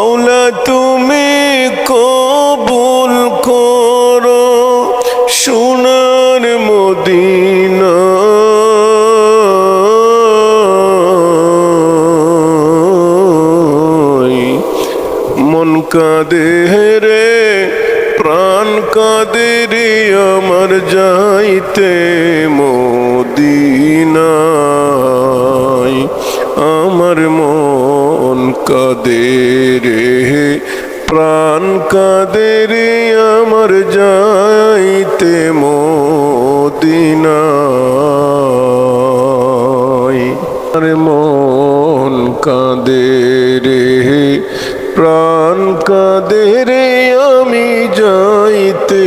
মাওলা তুমি কবুল করো সোনার মদিনা। মন কাঁদে রে, প্রাণ কাঁদে রে, আমার যাইতে মদিনা। কাঁদে রে প্রাণ কাঁদে রে আমার যাইতে মদিনায়? মন কাঁদে রে প্রাণ কাঁদে রে আমি যাইতে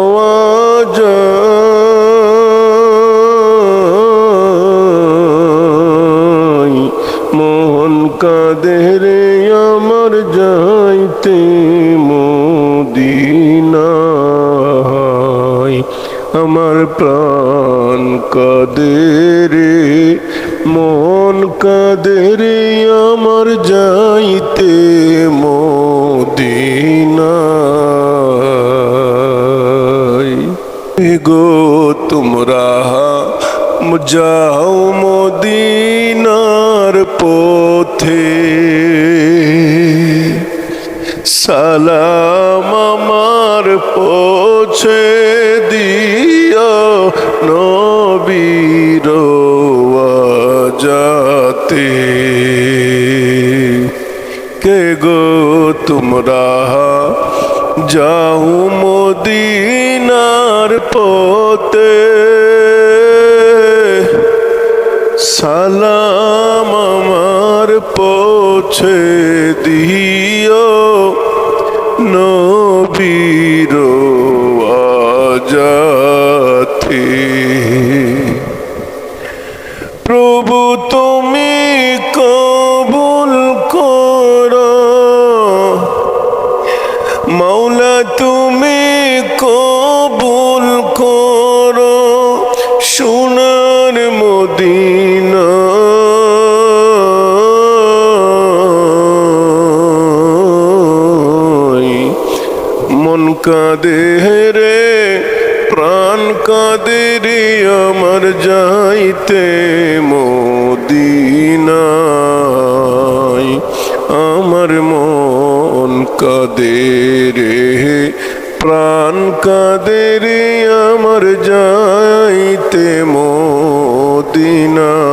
রওয়াজ মোহন কাদের আমার যাইতে মদিনায়। আমার প্রাণ কাদের মন কাদের আমার যাইতে মদিনায়। তোমরা যাও মদিনার পথে সালাম আমার পৌঁছে দিও নবীর যাতে কে গো তোমরা যাও মদিনার পথে সালাম আমার পৌঁছে দিও নবীর আজাতে কাঁদে রে, প্রাণ কাঁদে রে আমার যাইতে মদিনায়। আমার মন কাঁদে রে, প্রাণ কাঁদে রে আমার যাইতে মদিনা